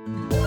ส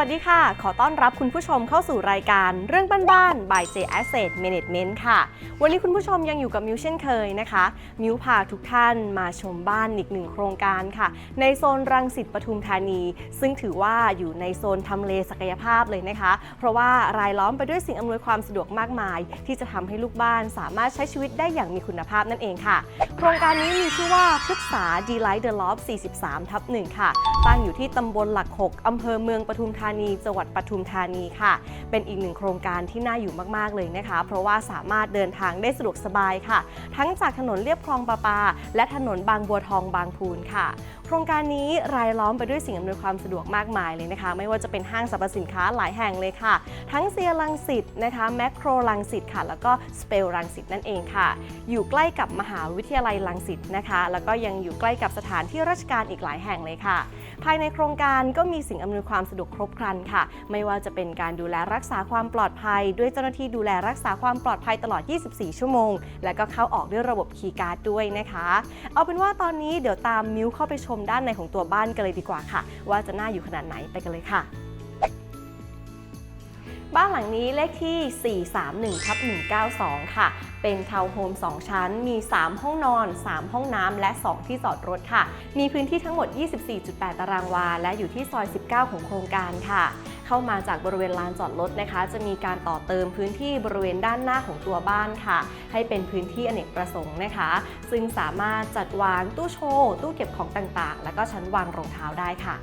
วัสดีค่ะ ขอต้อนรับคุณผู้ชมเข้าสู่รายการเรื่องบ้านๆ by J Asset Management ค่ะ วันนี้คุณผู้ชมยังอยู่กับมิวเช่นเคยนะคะ มิวพาทุกท่านมาชมบ้านอีกหนึ่งโครงการค่ะ ในโซนรังสิตปทุมธานี ซึ่งถือว่าอยู่ในโซนทำเลศักยภาพเลยนะคะ เพราะว่ารายล้อมไปด้วยสิ่งอำนวยความสะดวกมากมาย ที่จะทำให้ลูกบ้านสามารถใช้ชีวิตได้อย่างมีคุณภาพนั่นเองค่ะ โครงการนี้มีชื่อว่าพฤกษา Delight the Loft 43ทับ1ค่ะ ตั้งอยู่ที่ตำบลหลัก 6อำเภอเมืองปทุมธานีจังหวัดปทุมธานีค่ะ เป็นอีกหนึ่งโครงการที่น่าอยู่มากๆเลยนะคะ เพราะว่าสามารถเดินทางได้สะดวกสบายค่ะ ทั้งจากถนนเลียบคลองประปา และถนนบางบัวทองบางพูนค่ะโครงการนี้รายล้อมไปด้วยสิ่งอำนวยความสะดวกมากมายเลยนะคะ ไม่ว่าจะเป็นห้างสรรพสินค้าหลายแห่งเลยค่ะ ทั้งเซียรังสิตนะคะแมคโครรังสิตค่ะ แล้วก็สเปลรังสิตนั่นเองค่ะ อยู่ใกล้กับมหาวิทยาลัยรังสิตนะคะ แล้วก็ยังอยู่ใกล้กับสถานที่ราชการอีกหลายแห่งเลยค่ะ ภายในโครงการก็มีสิ่งอำนวยความสะดวกครบครันค่ะ ไม่ว่าจะเป็นการดูแลรักษาความปลอดภัย ด้วยเจ้าหน้าที่ดูแลรักษาความปลอดภัยตลอด 24 ชั่วโมง และก็เข้าออกด้วยระบบคีย์การ์ดด้วยนะคะ เอาเป็นว่าตอนนี้เดี๋ยวตามมิวเข้าไปชมด้านในของตัวบ้านกันเลยดีกว่าค่ะ ว่าจะน่าอยู่ขนาดไหนไปกันเลยค่ะ บ้านหลังนี้เลขที่ 431ทับ192 ค่ะเป็นทาวน์โฮม 2 ชั้น มี 3 ห้องนอน 3 ห้องน้ำ และ 2 ที่จอดรถค่ะ มีพื้นที่ทั้งหมด 24.8 ตารางวา และอยู่ที่ซอย 19 ของโครงการค่ะ เข้ามาจากบริเวณลานจอดรถนะคะ จะมีการต่อเติมพื้นที่บริเวณด้านหน้าของตัวบ้านค่ะ ให้เป็นพื้นที่อเนกประสงค์นะคะ ซึ่งสามารถจัดวางตู้โชว์ ตู้เก็บของต่างๆ แล้วก็ชั้นวางรองเท้าได้ค่ะ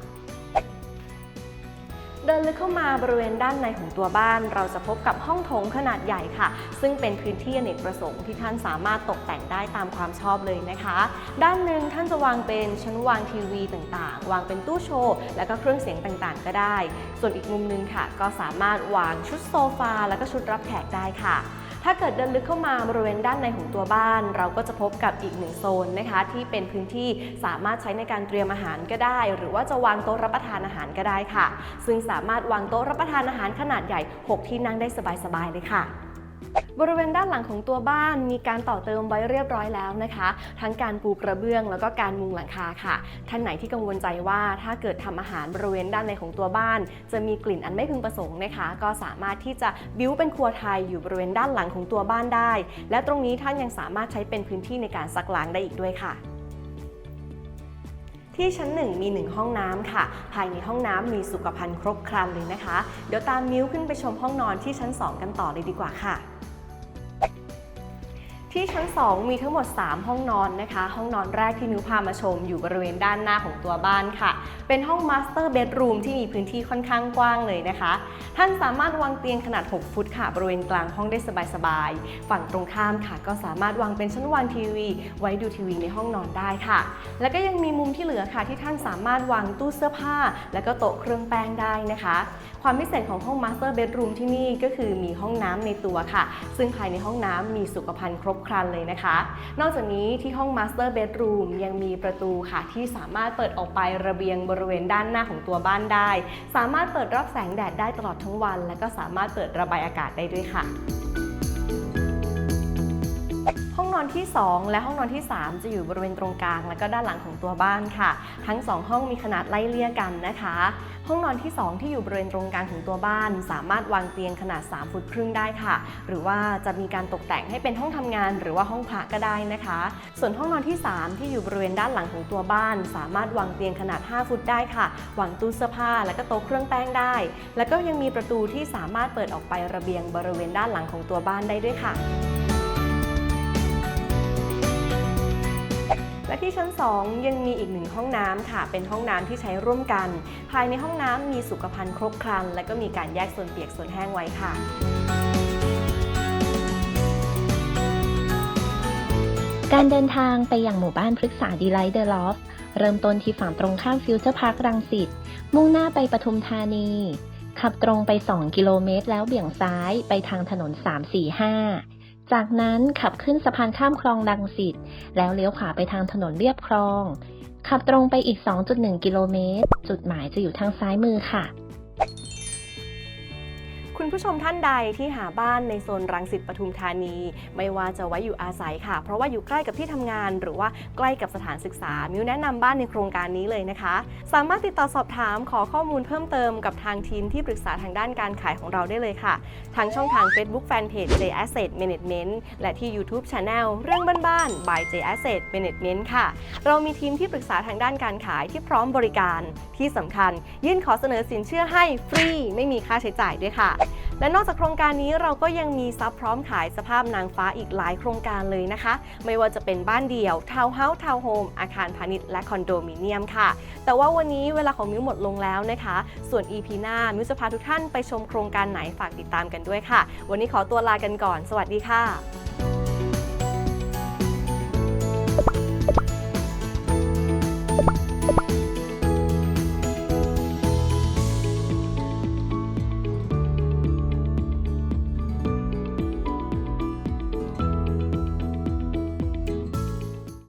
เดินลึกเข้ามาบริเวณด้านในของตัวบ้าน เราจะพบกับห้องโถงขนาดใหญ่ค่ะ ซึ่งเป็นพื้นที่อเนกประสงค์ที่ท่านสามารถตกแต่งได้ตามความชอบเลยนะคะ ด้านหนึ่งท่านจะวางเป็นชั้นวางทีวีต่างๆ วางเป็นตู้โชว์ และก็เครื่องเสียงต่างๆ ก็ได้ ส่วนอีกมุมหนึงค่ะ ก็สามารถวางชุดโซฟา และก็ชุดรับแขกได้ค่ะ ถ้าเกิดเดินลึกเข้ามาบริเวณด้านในของตัวบ้าน เราก็จะพบกับอีกหนึ่งโซนนะคะ ที่เป็นพื้นที่สามารถใช้ในการเตรียมอาหารก็ได้ หรือว่าจะวางโต๊ะรับประทานอาหารก็ได้ค่ะ ซึ่งสามารถวางโต๊ะรับประทานอาหารขนาดใหญ่ 6 ที่นั่งได้สบายๆเลยค่ะ บริเวณด้านหลังของตัวบ้านมีการต่อเติมไว้เรียบร้อยแล้วนะคะ ทั้งการปูกระเบื้องแล้วก็การมุงหลังคาค่ะ ท่านไหนที่กังวลใจว่าถ้าเกิดทำอาหารบริเวณด้านในของตัวบ้าน จะมีกลิ่นอันไม่พึงประสงค์นะคะ ก็สามารถที่จะบิ้วเป็นครัวไทยอยู่บริเวณด้านหลังของตัวบ้านได้ และตรงนี้ท่านยังสามารถใช้เป็นพื้นที่ในการซักล้างได้อีกด้วยค่ะที่ชั้น 1 มี 1 ห้องน้ำค่ะ ภายในห้องน้ำมีสุขภัณฑ์ครบครันเลยนะคะ เดี๋ยวตามมิ้วขึ้นไปชมห้องนอนที่ชั้น 2 กันต่อเลยดีกว่าค่ะ ที่ชั้น 2 มีทั้งหมด 3 ห้องนอนนะคะ ห้องนอนแรกที่มิวพามาชมอยู่บริเวณด้านหน้าของตัวบ้านค่ะ เป็นห้องมาสเตอร์เบดรูมที่มีพื้นที่ค่อนข้างกว้างเลยนะคะ ท่านสามารถวางเตียงขนาด 6 ฟุตค่ะ บริเวณกลางห้องได้สบายๆ ฝั่งตรงข้ามค่ะ ก็สามารถวางเป็นชั้นวางทีวี ไว้ดูทีวีในห้องนอนได้ค่ะ แล้วก็ยังมีมุมที่เหลือค่ะ ที่ท่านสามารถวางตู้เสื้อผ้า แล้วก็โต๊ะเครื่องแป้งได้นะคะ ความพิเศษของห้องมาสเตอร์เบดรูมที่นี่ก็คือมีห้องน้ำในตัวค่ะ ซึ่งภายในห้องน้ำมีสุขภัณฑ์ครบครันเลยนะคะ นอกจากนี้ที่ห้องมาสเตอร์เบดรูมยังมีประตูค่ะ ที่สามารถเปิดออกไประเบียงบริเวณด้านหน้าของตัวบ้านได้ สามารถเปิดรับแสงแดดได้ตลอดทั้งวัน และก็สามารถเปิดระบายอากาศได้ด้วยค่ะ นอนที่ 2 และห้องนอนที่ 3 จะอยู่บริเวณตรงกลาง และก็ด้านหลังของตัวบ้านค่ะ ทั้ง 2 ห้องมีขนาดไล่เลี่ยกันนะคะ ห้องนอนที่ 2 ที่อยู่บริเวณตรงกลางของตัวบ้าน สามารถวางเตียงขนาด 3 ฟุตครึ่งได้ค่ะ หรือว่าจะมีการตกแต่งให้เป็นห้องทำงาน หรือว่าห้องพระก็ได้นะคะ ส่วนห้องนอนที่ 3 ที่อยู่บริเวณด้านหลังของตัวบ้าน สามารถวางเตียงขนาด 5 ฟุตได้ค่ะ วางตู้เสื้อผ้า และก็โต๊ะเครื่องแป้งได้ แล้วก็ยังมีประตูที่สามารถเปิดออกไประเบียงบริเวณด้านหลังของตัวบ้านได้ด้วยค่ะ และที่ชั้น 2 ยังมีอีกหนึ่งห้องน้ำค่ะ เป็นห้องน้ำที่ใช้ร่วมกัน ภายในห้องน้ำมีสุขภัณฑ์ครบครัน และก็มีการแยกส่วนเปียกส่วนแห้งไว้ค่ะการเดินทางไปยังหมู่บ้านพฤกษาดีไลท์เดอะลอฟเริ่มต้นที่ฝั่งตรงข้ามฟิวเจอร์พาร์ครังสิตมุ่งหน้าไปปทุมธานี ขับตรงไป 2 กิโลเมตรแล้วเบี่ยงซ้ายไปทางถนน 345 จากนั้นขับขึ้นสะพานข้ามคลองดังสิตแล้วเลี้ยวขวาไปทางถนนเรียบคลอง ขับตรงไปอีก 2.1 กิโลเมตร จุดหมายจะอยู่ทางซ้ายมือค่ะ คุณผู้ชมท่านใดที่หาบ้านในโซนรังสิตปทุมธานี ไม่ว่าจะไว้อยู่อาศัยค่ะ เพราะว่าอยู่ใกล้กับที่ทำงาน หรือว่าใกล้กับสถานศึกษา มิวแนะนำบ้านในโครงการนี้เลยนะคะ สามารถติดต่อสอบถามขอข้อมูลเพิ่มเติมกับทางทีมที่ปรึกษาทางด้านการขายของเราได้เลยค่ะ ทางช่องทาง Facebook Fanpage J Asset Management และที่ YouTube Channel เรื่องบ้านๆ by J Asset Management ค่ะ เรามีทีมที่ปรึกษาทางด้านการขายที่พร้อมบริการที่สำคัญ ยื่นขอเสนอสินเชื่อให้ฟรีไม่มีค่าใช้จ่ายด้วยค่ะและนอกจากโครงการนี้เราก็ยังมีซับพร้อมขายสภาพนางฟ้าอีกหลายโครงการเลยนะคะ ไม่ว่าจะเป็นบ้านเดี่ยวทาวน์เฮาส์ทาวน์โฮมอาคารพาณิชย์และคอนโดมิเนียมค่ะ แต่ว่าวันนี้เวลาของมิวหมดลงแล้วนะคะ ส่วน EP หน้ามิวจะพาทุกท่านไปชมโครงการไหนฝากติดตามกันด้วยค่ะ วันนี้ขอตัวลากันก่อน สวัสดีค่ะ